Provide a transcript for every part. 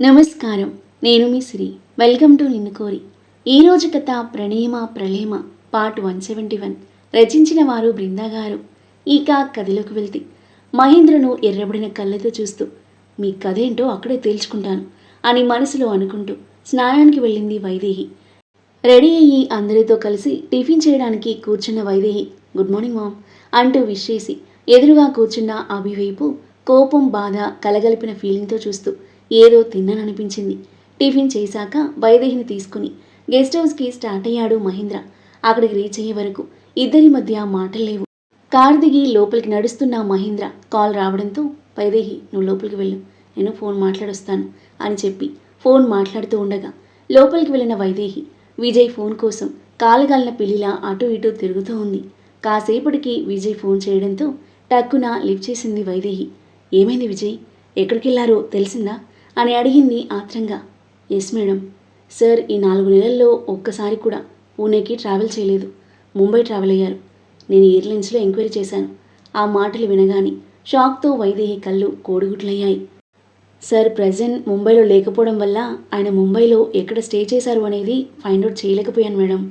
నమస్కారం. నేను మీ Shri welcome to నిన్ను కోరి. ఈరోజు కథ ప్రణేమ ప్రళేమ పార్ట్ వన్ సెవెంటీ వన్. రచించిన వారు బృందా గారు. ఇక కథలోకి వెళ్తే మహేంద్రను ఎర్రబడిన కళ్ళతో చూస్తూ మీ కథ ఏంటో అక్కడే తేల్చుకుంటాను అని మనసులో అనుకుంటూ స్నానానికి వెళ్ళింది వైదేహి. రెడీ అయ్యి అందరితో కలిసి టిఫిన్ చేయడానికి కూర్చున్న వైదేహి గుడ్ మార్నింగ్ మామ్ అంటూ విష్ చేసి ఎదురుగా కూర్చున్న అభివైపు కోపం బాధ కలగలిపిన ఫీలింగ్తో చూస్తూ ఏదో తిన్నాననిపించింది టిఫిన్ చేశాక వైదేహిని తీసుకుని గెస్ట్ హౌస్కి స్టార్ట్ అయ్యాడు మహేంద్ర. అక్కడికి రీచ్ అయ్యే వరకు ఇద్దరి మధ్య మాటలు లేవు. కార్ దిగి లోపలికి నడుస్తున్న మహేంద్ర కాల్ రావడంతో వైదేహి నువ్వు లోపలికి వెళ్ళు. నేను ఫోన్ మాట్లాడొస్తాను అని చెప్పి ఫోన్ మాట్లాడుతూ ఉండగా లోపలికి వెళ్ళిన వైదేహి విజయ్ ఫోన్ కోసం కాలుగాలిన పిల్లిలా అటు ఇటు తిరుగుతూ ఉంది. కాసేపటికి విజయ్ ఫోన్ చేయడంతో టక్కున లిఫ్ట్ చేసింది వైదేహి. ఏమైంది విజయ్? ఎక్కడికి వెళ్ళారో తెలిసిందా? అని అడిగింది ఆత్రంగా. ఎస్ మేడం సార్ ఈ నాలుగు నెలల్లో ఒక్కసారి కూడా పూణేకి ట్రావెల్ చేయలేదు. ముంబై ట్రావెల్ అయ్యారు. నేను ఎయిర్లైన్స్లో ఎంక్వైరీ చేశాను. ఆ మాటలు వినగానే షాక్తో వైదేహి కళ్ళు కోడిగుడ్లయ్యాయి. సార్ ప్రజెంట్ ముంబైలో లేకపోవడం వల్ల ఆయన ముంబైలో ఎక్కడ స్టే చేశారు అనేది ఫైండ్ అవుట్ చేయలేకపోయాను మేడం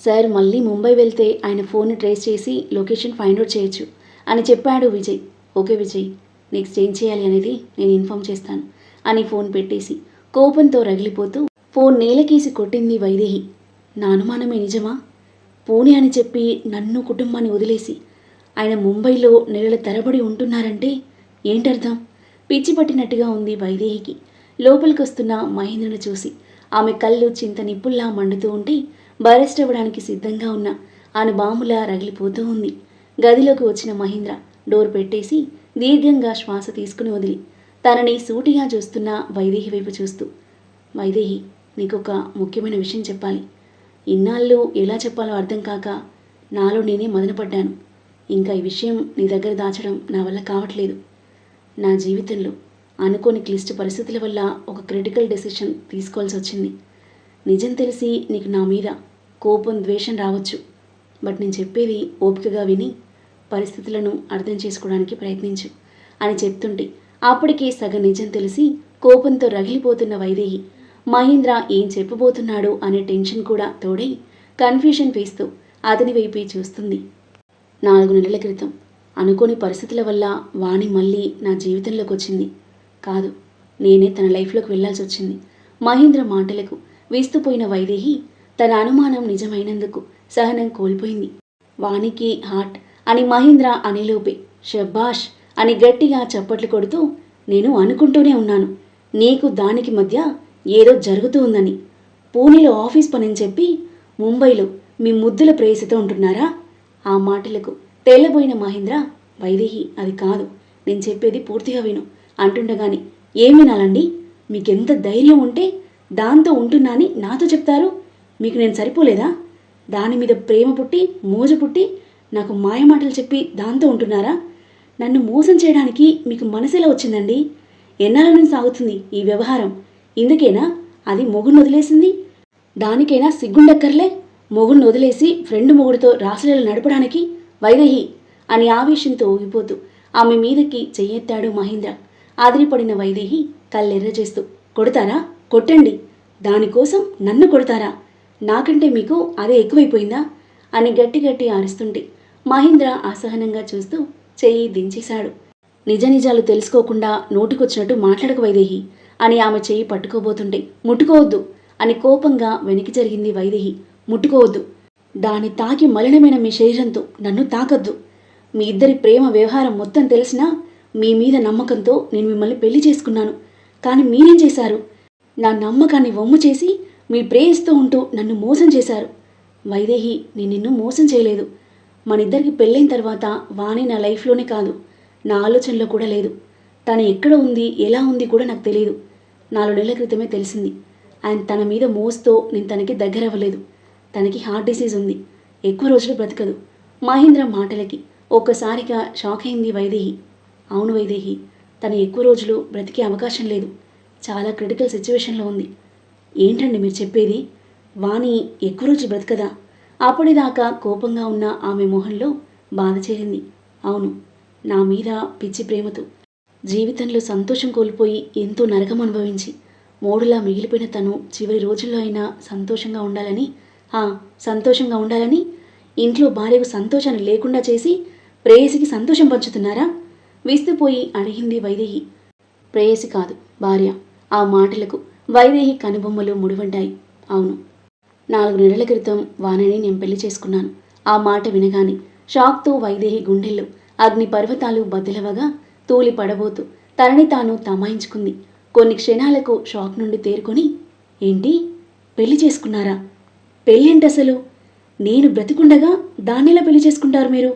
సార్ మళ్ళీ ముంబై వెళ్తే ఆయన ఫోన్ ట్రేస్ చేసి లొకేషన్ ఫైండ్ అవుట్ చేయొచ్చు అని చెప్పాడు విజయ్. ఓకే విజయ్. నెక్స్ట్ ఏం చేయాలి అనేది నేను ఇన్ఫామ్ చేస్తాను. అని ఫోన్ పెట్టేసి కోపంతో రగిలిపోతూ ఫోన్ నేలకేసి కొట్టింది వైదేహి. నా అనుమానమే నిజమా? పూణే అని చెప్పి నన్ను కుటుంబాన్ని వదిలేసి ఆయన ముంబైలో నెలల తరబడి ఉంటున్నారంటే ఏంటర్థం? పిచ్చి పట్టినట్టుగా ఉంది వైదేహికి. లోపలికొస్తున్న మహేంద్రను చూసి ఆమె కళ్ళు చింత నిప్పుల్లా మండుతూ ఉంటే బరెస్ట్ అవ్వడానికి సిద్ధంగా ఉన్న ఆమె బాములా రగిలిపోతూ ఉంది. గదిలోకి వచ్చిన మహేంద్ర డోర్ పెట్టేసి దీర్ఘంగా శ్వాస తీసుకుని వదిలి తనని సూటిగా చూస్తున్న వైదేహి వైపు చూస్తూ వైదేహి నీకొక ముఖ్యమైన విషయం చెప్పాలి. ఇన్నాళ్ళు ఎలా చెప్పాలో అర్థం కాక నాలో నేనే మదనపడ్డాను. ఇంకా ఈ విషయం నీ దగ్గర దాచడం నా వల్ల కావట్లేదు. నా జీవితంలో అనుకోని క్లిష్ట పరిస్థితుల వల్ల ఒక క్రిటికల్ డెసిషన్ తీసుకోవాల్సి వచ్చింది. నిజం తెలిసి నీకు నా మీద కోపం ద్వేషం రావచ్చు. బట్ నేను చెప్పేది ఓపికగా విని పరిస్థితులను అర్థం చేసుకోవడానికి ప్రయత్నించు అని చెప్తుంటే అప్పటికే సగం నిజం తెలిసి కోపంతో రగిలిపోతున్న వైదేహి మహేంద్ర ఏం చెప్పబోతున్నాడో? అనే టెన్షన్ కూడా తోడై కన్ఫ్యూషన్ ఫేస్తో అతని వైపే చూస్తుంది. నాలుగు నెలల క్రితం అనుకోని పరిస్థితుల వల్ల వాణి మళ్ళీ నా జీవితంలోకి వచ్చింది. కాదు నేనే తన లైఫ్లోకి వెళ్ళాల్సి వచ్చింది. మహేంద్ర మాటలకు వేస్తుపోయిన వైదేహి తన అనుమానం నిజమైనందుకు సహనం కోల్పోయింది. వాణికి హార్ట్ అని మహేంద్ర అనేలోపే షబ్బాష్ అని గట్టిగా చప్పట్లు కొడుతూ నేను అనుకుంటూనే ఉన్నాను. నీకు దానికి మధ్య ఏదో జరుగుతూ ఉందని. పూణేలో ఆఫీస్ పని అని చెప్పి ముంబైలో మీ ముద్దుల ప్రేయసితో ఉంటున్నారా? ఆ మాటలకు తేలబోయిన మహేంద్ర వైదేహి అది కాదు. నేను చెప్పేది పూర్తిగా విను. అంటుండగాని ఏమినాలండి మీకెంత ధైర్యం ఉంటే దాంతో ఉంటున్నాని నాతో చెప్తారు. మీకు నేను సరిపోలేదా? దాని మీద ప్రేమ పుట్టి మోజు పుట్టి నాకు మాయమాటలు చెప్పి దాంతో ఉంటున్నారా? నన్ను మోసం చేయడానికి మీకు మనసులో వచ్చిందండి? ఎన్నాళ్ళ నుంచి సాగుతుంది ఈ వ్యవహారం? ఇందుకేనా? అది మొగుడిని వదిలేసింది? దానికైనా సిగ్గుండక్కర్లే? మొగుడిని వదిలేసి ఫ్రెండ్ మొగుడితో రాసలీలు నడపడానికి? వైదేహి! అని ఆవేశంతో ఊగిపోతూ ఆమె మీదకి చెయ్యెత్తాడు మహేంద్ర. ఆదిరిపడిన వైదేహి కళ్ళెర్ర చేస్తూ కొడతారా? కొట్టండి. దానికోసం నన్ను కొడతారా? నాకంటే మీకు అదే ఎక్కువైపోయిందా? అని గట్టి గట్టి ఆరుస్తుంటే మహేంద్ర అసహనంగా చూస్తూ చెయ్యి దించేశాడు. నిజ నిజాలు తెలుసుకోకుండా నోటికొచ్చినట్టు మాట్లాడక వైదేహి అని ఆమె చెయ్యి పట్టుకోబోతుంటే ముట్టుకోవద్దు అని కోపంగా వెనక్కి జరిగింది వైదేహి ముట్టుకోవద్దు. దాని తాకి మలినమైన మీ శరీరంతో నన్ను తాకద్దు. మీ ఇద్దరి ప్రేమ వ్యవహారం మొత్తం తెలిసినా మీ మీద నమ్మకంతో నేను మిమ్మల్ని పెళ్ళి చేసుకున్నాను. కానీ మీరేం చేశారు? నా నమ్మకాన్ని వమ్ము చేసి మీ ప్రేయస్తో ఉంటూ నన్ను మోసం చేశారు. వైదేహి నేను నిన్ను మోసం చేయలేదు. మన ఇద్దరికి పెళ్ళైన తర్వాత వాణి నా లైఫ్లోనే కాదు నా ఆలోచనలో కూడా లేదు. తను ఎక్కడ ఉంది ఎలా ఉంది కూడా నాకు తెలియదు నాలుగు నెలల క్రితమే తెలిసింది. అండ్ తన మీద మోస్తో నేను తనకి దగ్గర అవ్వలేదు. తనకి హార్ట్ డిసీజ్ ఉంది. ఎక్కువ రోజులు బ్రతకదు. మహేంద్ర మాటలకి ఒక్కసారిగా షాక్ అయింది వైదేహి. అవును వైదేహి తను ఎక్కువ రోజులు బ్రతికే అవకాశం లేదు. చాలా క్రిటికల్ సిచ్యువేషన్లో ఉంది. ఏంటండి మీరు చెప్పేది? వాణి ఎక్కువ రోజులు బ్రతకదా? అప్పటిదాకా కోపంగా ఉన్న ఆమె మొహంలో బాధ చేరింది. అవును నా మీద పిచ్చి ప్రేమతో. జీవితంలో సంతోషం కోల్పోయి ఎంతో నరకం అనుభవించి మూడులా మిగిలిపోయిన తను చివరి రోజుల్లో అయినా సంతోషంగా ఉండాలని ఆ, సంతోషంగా ఉండాలని ఇంట్లో భార్యకు సంతోషాన్ని లేకుండా చేసి ప్రేయసికి సంతోషం పంచుతున్నారా? విస్తుపోయి అడిగింది వైదేహి. ప్రేయసి కాదు భార్య. ఆ మాటలకు వైదేహి కనుబొమ్మలు ముడిపడ్డాయి. అవును నాలుగు నెలల క్రితం వానని నేను పెళ్ళి చేసుకున్నాను. ఆ మాట వినగానే షాక్తో వైదేహి గుండెల్లో అగ్ని పర్వతాలు బద్దలవగా తూలి పడబోతూ తనని తాను తమాయించుకుంది. కొన్ని క్షణాలకు షాక్ నుండి తేరుకొని ఏంటి? పెళ్ళి చేసుకున్నారా? పెళ్ళేంటి అసలు? నేను బ్రతికుండగా దాన్నిలా పెళ్ళి చేసుకుంటారు మీరు?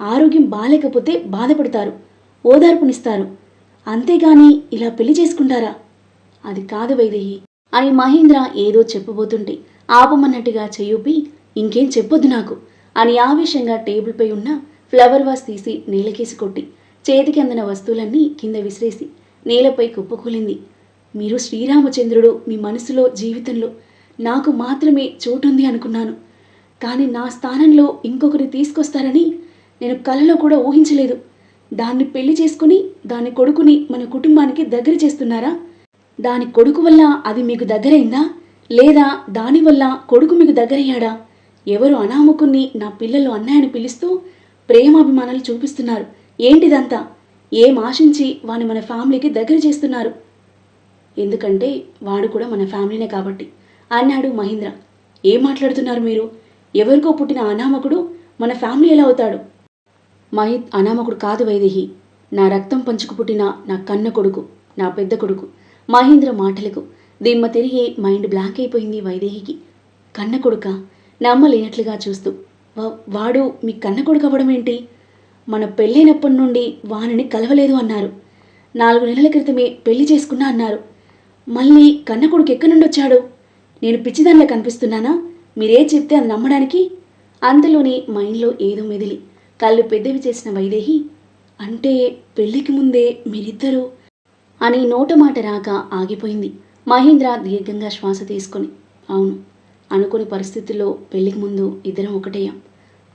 ఆరోగ్యం బాలేకపోతే బాధపడతారు ఓదార్పునిస్తారు. అంతేగాని ఇలా పెళ్ళి చేసుకుంటారా? అది కాదు వైదేహి అని మహేంద్ర ఏదో చెప్పబోతుంటే ఆపమన్నట్టుగా చెయ్యూపి ఇంకేం చెప్పొద్దు నాకు అని ఆవేశంగా టేబుల్పై ఉన్న ఫ్లవర్ వాస్ తీసి నేలకేసి కొట్టి చేతికి అందిన వస్తువులన్నీ కింద విసిరేసి నేలపై కుప్పకూలింది. మీరు శ్రీరామచంద్రుడు మీ మనసులో జీవితంలో నాకు మాత్రమే చోటుంది అనుకున్నాను. కానీ నా స్థానంలో ఇంకొకరి తీసుకొస్తారని నేను కలలో కూడా ఊహించలేదు. దాన్ని పెళ్ళి చేసుకుని దాని కొడుకుని మన కుటుంబానికి దగ్గర చేస్తున్నారా? దాని కొడుకు వల్ల అది మీకు దగ్గరైందా? లేదా దానివల్ల కొడుకు మీకు దగ్గరయ్యాడా? ఎవరు అనామకుణ్ణి నా పిల్లలు అన్నాయని పిలుస్తూ ప్రేమాభిమానాలు చూపిస్తున్నారు. ఏంటిదంతా? ఏం ఆశించి వాని మన ఫ్యామిలీకి దగ్గర చేస్తున్నారు? ఎందుకంటే వాడు కూడా మన ఫ్యామిలీనే కాబట్టి. అన్నాడు మహేంద్ర. ఏం మాట్లాడుతున్నారు మీరు? ఎవరికో పుట్టిన అనామకుడు మన ఫ్యామిలీ ఎలా అవుతాడు? మహిత్ అనామకుడు కాదు వైదేహి. నా రక్తం పంచుకు పుట్టిన నా కన్న కొడుకు నా పెద్ద కొడుకు. మహేంద్ర మాటలకు దిమ్మ తిరిగి మైండ్ బ్లాక్ అయిపోయింది వైదేహికి. కన్న కొడుక నమ్మలేనట్లుగా చూస్తూ "వా- వాడు మీ కన్న కొడుకు అవ్వడం ఏంటి? మన పెళ్ళైనప్పటి నుండి వానిని కలవలేదు అన్నారు. నాలుగు నెలల క్రితమే పెళ్ళి చేసుకున్నా అన్నారు. మళ్ళీ కన్న కొడుకు ఎక్కడి నుండి వచ్చాడు? నేను పిచ్చిదానిలా కనిపిస్తున్నానా? మీరే చెప్తే అది నమ్మడానికి? అంతలోనే మైండ్లో ఏదో మెదిలి కళ్ళు పెద్దవి చేసిన వైదేహి అంటే పెళ్ళికి ముందే మీరిద్దరూ అని నోట మాట రాక ఆగిపోయింది. మహేంద్ర దీర్ఘంగా శ్వాస తీసుకొని అవును అనుకుని పరిస్థితుల్లో పెళ్ళికి ముందు ఇద్దరం ఒకటేయాం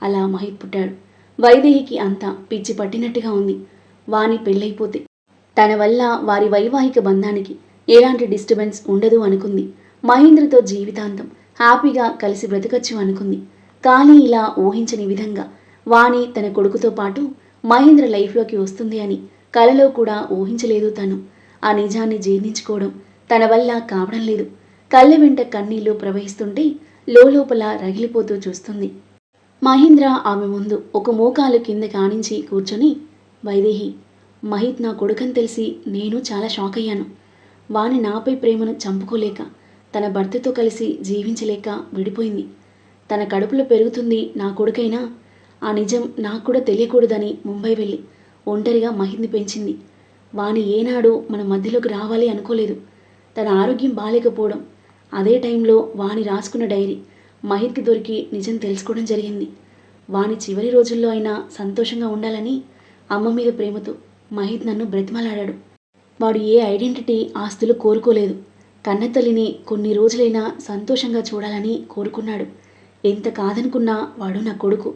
అలా మహిత్ పుట్టాడు. వైదేహికి అంతా పిచ్చి పట్టినట్టుగా ఉంది. వాని పెళ్ళైపోతే. తన వల్ల వారి వైవాహిక బంధానికి ఎలాంటి డిస్టర్బెన్స్ ఉండదు అనుకుంది. మహేంద్రతో జీవితాంతం హ్యాపీగా కలిసి బ్రతకచ్చు అనుకుంది. కానీ ఇలా ఊహించని విధంగా వాణి తన కొడుకుతో పాటు మహేంద్ర లైఫ్లోకి వస్తుంది అని కలలో కూడా ఊహించలేదు తను. ఆ నిజాన్ని జీర్ణించుకోవడం తన వల్ల కావడం లేదు. కళ్ళ వెంట కన్నీళ్ళు ప్రవహిస్తుంటే లోపల రగిలిపోతూ చూస్తుంది. మహేంద్ర ఆమె ముందు ఒక మోకాలు కింద కానించి కూర్చొని వైదేహి మహిత్ నా కొడుకని తెలిసి నేను చాలా షాక్ అయ్యాను. వాని నాపై ప్రేమను చంపుకోలేక తన భర్తతో కలిసి జీవించలేక విడిపోయింది. తన కడుపులో పెరుగుతుంది నా కొడుకైనా ఆ నిజం నాకు కూడా తెలియకూడదని ముంబై వెళ్ళి ఒంటరిగా మహిత్ని పెంచింది. వాని ఏనాడు మన మధ్యలోకి రావాలి అనుకోలేదు. తన ఆరోగ్యం బాగాలేకపోవడం అదే టైంలో వాని రాసుకున్న డైరీ మహిత్కి దొరికి నిజం తెలుసుకోవడం జరిగింది. వాని చివరి రోజుల్లో అయినా సంతోషంగా ఉండాలని అమ్మ మీద ప్రేమతో మహిత్ నన్ను బ్రతిమలాడాడు. వాడు ఏ ఐడెంటిటీ ఆస్తులు కోరుకోలేదు. కన్నతల్లిని కొన్ని రోజులైనా సంతోషంగా చూడాలని కోరుకున్నాడు. ఎంత కాదనుకున్నా వాడు నా కొడుకు.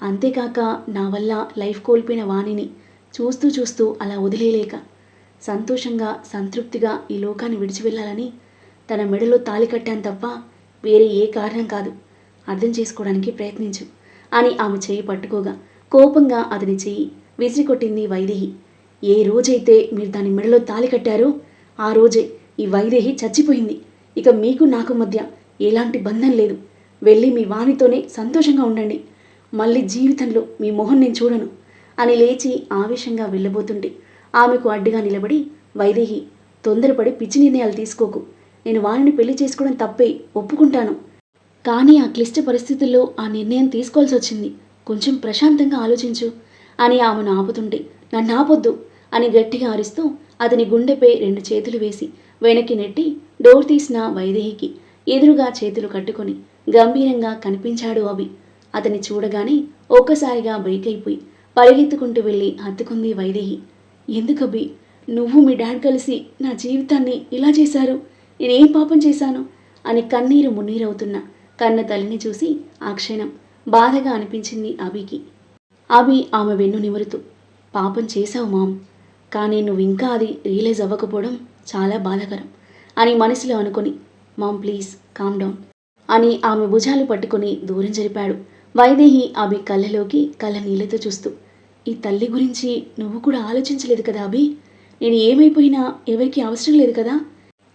అంతేకాక నా వల్ల లైఫ్ కోల్పోయిన వాణిని చూస్తూ చూస్తూ అలా వదిలేయలేక సంతోషంగా సంతృప్తిగా ఈ లోకాన్ని విడిచి వెళ్ళాలని తన మెడలో తాళి కట్టాను తప్ప వేరే ఏ కారణం కాదు. అర్థం చేసుకోవడానికి ప్రయత్నించు. అని ఆమె చేయి పట్టుకోగా. కోపంగా అతని చెయ్యి విసిరికొట్టింది వైదేహి. ఏ రోజైతే మీరు దాని మెడలో తాళి కట్టారో ఆ రోజే ఈ వైదేహి చచ్చిపోయింది. ఇక మీకు నాకు మధ్య ఎలాంటి బంధం లేదు. వెళ్ళి మీ వాణితోనే సంతోషంగా ఉండండి. మళ్ళీ జీవితంలో మీ మొహం నేను చూడను. అని లేచి ఆవేశంగా వెళ్ళబోతుంటే ఆమెకు అడ్డుగా నిలబడి వైదేహి తొందరపడి పిచ్చి నిర్ణయాలు తీసుకోకు. నేను వాణిని పెళ్ళి చేసుకోవడం తప్పే ఒప్పుకుంటాను. కానీ ఆ క్లిష్ట పరిస్థితుల్లో ఆ నిర్ణయం తీసుకోవాల్సి వచ్చింది. కొంచెం ప్రశాంతంగా ఆలోచించు అని ఆమెను ఆపుతుంటే నన్ను ఆపొద్దు అని గట్టిగా అరుస్తూ అతని గుండెపై రెండు చేతులు వేసి వెనక్కి నెట్టి డోర్ తీసిన వైదేహికి ఎదురుగా చేతులు కట్టుకొని గంభీరంగా కనిపించాడు అభి. అతన్ని చూడగానే ఒక్కసారిగా బ్రేక్ అయిపోయి పరిగెత్తుకుంటూ వెళ్ళి హత్తుకుంది వైదేహి. ఎందుకబ్బి నువ్వు మీ డాడ్ కలిసి నా జీవితాన్ని ఇలా చేశారు. నేనేం పాపం చేశాను? అని కన్నీరు మున్నీరవుతున్న కన్న తల్లిని చూసి ఆ క్షణం బాధగా అనిపించింది అభికి. అభి ఆమె వెన్ను నిమురుతూ పాపం చేశావు మామ్ కానీ నువ్వు ఇంకా అది రియలైజ్ అవ్వకపోవడం చాలా బాధాకరం అని మనసులో అనుకొని మామ్ ప్లీజ్ కామ్ డౌన్ అని ఆమె భుజాలు పట్టుకొని దూరం జరిపాడు. వైదేహి అభి కళ్ళలోకి కళ్ళ నీళ్ళతో చూస్తూ ఈ తల్లి గురించి నువ్వు కూడా ఆలోచించలేదు కదా అభి? నేను ఏమైపోయినా ఎవరికి అవసరం లేదు కదా?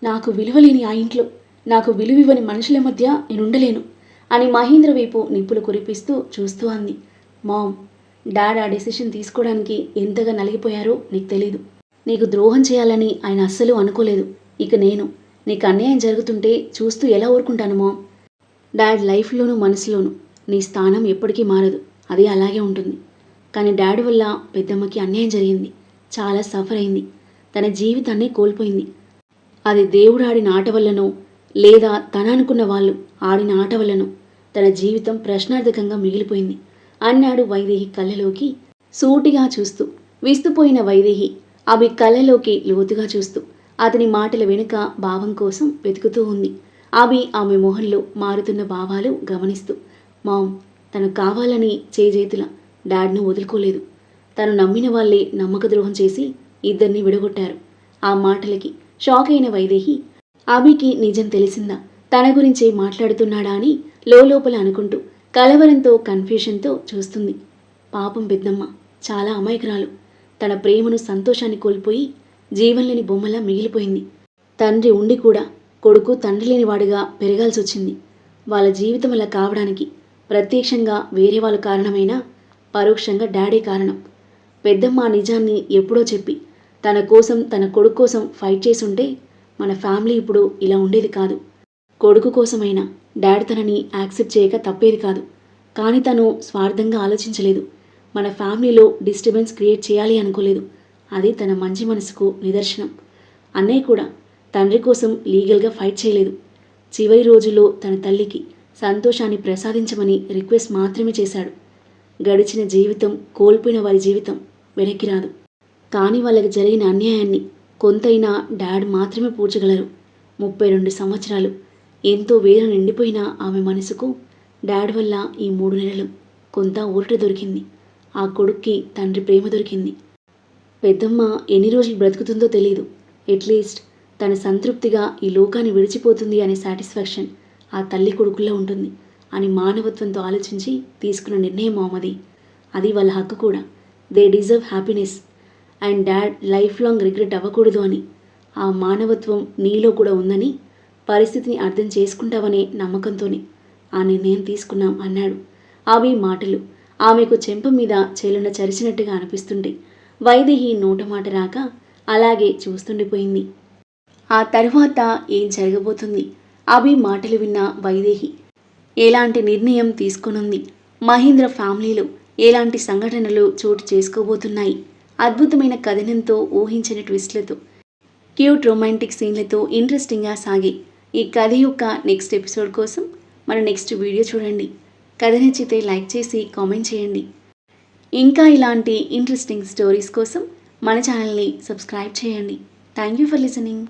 నాకు విలువలేని ఆ ఇంట్లో నాకు విలువివ్వని మనుషుల మధ్య నేను ఉండలేను అని మహేంద్ర వైపు నిప్పులు కురిపిస్తూ చూస్తూ అంది. మామ్ డాడ్ ఆ డెసిషన్ తీసుకోవడానికి ఎంతగా నలిగిపోయారో నీకు తెలీదు. నీకు ద్రోహం చేయాలని ఆయన అస్సలు అనుకోలేదు. ఇక నేను నీకు అన్యాయం జరుగుతుంటే చూస్తూ ఎలా ఊరుకుంటాను మామ్? డాడ్ లైఫ్లోనూ మనసులోనూ నీ స్థానం ఎప్పటికీ మారదు. అది అలాగే ఉంటుంది. కానీ డాడీ వల్ల పెద్దమ్మకి అన్యాయం జరిగింది. చాలా సఫర్ అయింది. తన జీవితాన్ని కోల్పోయింది. అది దేవుడు ఆడిన ఆట వల్లనో లేదా తన అనుకున్న వాళ్ళు ఆడిన ఆట వల్లనో తన జీవితం ప్రశ్నార్థకంగా మిగిలిపోయింది. అన్నాడు వైదేహి కళ్ళలోకి సూటిగా చూస్తూ విస్తుపోయిన వైదేహి అవి కళ్ళలోకి లోతుగా చూస్తూ అతని మాటల వెనుక భావం కోసం వెతుకుతూ ఉంది. అవి ఆమె మొహంలో మారుతున్న భావాలు గమనిస్తూ మామ్ తను కావాలని చేజేతుల? డాడ్ను వదులుకోలేదు. తను నమ్మిన వాళ్ళే నమ్మక ద్రోహం చేసి ఇద్దరిని విడగొట్టారు. ఆ మాటలకి షాక్ అయిన వైదేహి అభికి నిజం తెలిసిందా? తన గురించే మాట్లాడుతున్నాడా? అని లోపల అనుకుంటూ కలవరంతో కన్ఫ్యూషన్తో చూస్తుంది. పాపం పెద్దమ్మ చాలా అమాయకురాలు. తన ప్రేమను సంతోషాన్ని కోల్పోయి జీవన్లేని బొమ్మలా మిగిలిపోయింది. తండ్రి ఉండి కూడా కొడుకు తండ్రి లేనివాడిగా పెరగాల్సి వచ్చింది వాళ్ళ జీవితం అలా కావడానికి ప్రత్యక్షంగా వేరే వాళ్ళు కారణమైనా పరోక్షంగా డాడీ కారణం. పెద్దమ్మ నిజాన్ని ఎప్పుడో చెప్పి తన కోసం తన కొడుకు కోసం ఫైట్ చేసుంటే మన ఫ్యామిలీ ఇప్పుడు ఇలా ఉండేది కాదు. కొడుకు కోసమైనా డాడ్ తనని యాక్సెప్ట్ చేయక తప్పేది కాదు. కానీ తను స్వార్థంగా ఆలోచించలేదు. మన ఫ్యామిలీలో డిస్టర్బెన్స్ క్రియేట్ చేయాలి అనుకోలేదు. అది తన మంచి మనసుకు నిదర్శనం. అన్నయ్య కూడా తండ్రి కోసం లీగల్గా ఫైట్ చేయలేదు. చివరి రోజుల్లో తన తల్లికి సంతోషాన్ని ప్రసాదించమని రిక్వెస్ట్ మాత్రమే చేశాడు. గడిచిన జీవితం కోల్పోయిన వారి జీవితం వెనక్కి రాదు. కానీ వాళ్ళకి జరిగిన అన్యాయాన్ని కొంతైనా డాడ్ మాత్రమే పూడ్చగలరు. ముప్పై రెండు సంవత్సరాలు ఎంతో వేదన నిండిపోయిన ఆమె మనసుకు డాడ్ వల్ల ఈ మూడు నెలలు కొంత ఊరట దొరికింది. ఆ కొడుక్కి తండ్రి ప్రేమ దొరికింది. పెద్దమ్మ ఎన్ని రోజులు బ్రతుకుతుందో తెలియదు అట్లీస్ట్ తన సంతృప్తిగా ఈ లోకాన్ని విడిచిపోతుంది అనే సాటిస్ఫాక్షన్ ఆ తల్లి కొడుకుల్లో ఉంటుంది. అని మానవత్వంతో ఆలోచించి తీసుకున్న నిర్ణయం మామది అది వాళ్ళ హక్కు కూడా. They deserve happiness and dad life long regret అవ్వకూడదు అని. ఆ మానవత్వం నీలో కూడా ఉందని పరిస్థితిని అర్థం చేసుకుంటావనే నమ్మకంతోనే ఆ నిర్ణయం తీసుకున్నాం అన్నాడు. అవి మాటలు. ఆమెకు చెంప మీద చేలున చరిచినట్టుగా అనిపిస్తుంటే వైదేహి నోట మాట రాక అలాగే చూస్తుండిపోయింది ఆ తర్వాత ఏం జరగబోతుంది? అవి మాటలు విన్న వైదేహి ఎలాంటి నిర్ణయం తీసుకునుంది? మహేంద్ర ఫ్యామిలీలో ఎలాంటి సంఘటనలు చోటు చేసుకోబోతున్నాయి? అద్భుతమైన కథనంతో ఊహించని ట్విస్ట్లతో క్యూట్ రొమాంటిక్ సీన్లతో ఇంట్రెస్టింగ్గా సాగే ఈ కథ యొక్క నెక్స్ట్ ఎపిసోడ్ కోసం మన నెక్స్ట్ వీడియో చూడండి. కథ నచ్చితే లైక్ చేసి కామెంట్ చేయండి. ఇంకా ఇలాంటి ఇంట్రెస్టింగ్ స్టోరీస్ కోసం మన ఛానల్ని సబ్స్క్రైబ్ చేయండి. Thank you for listening.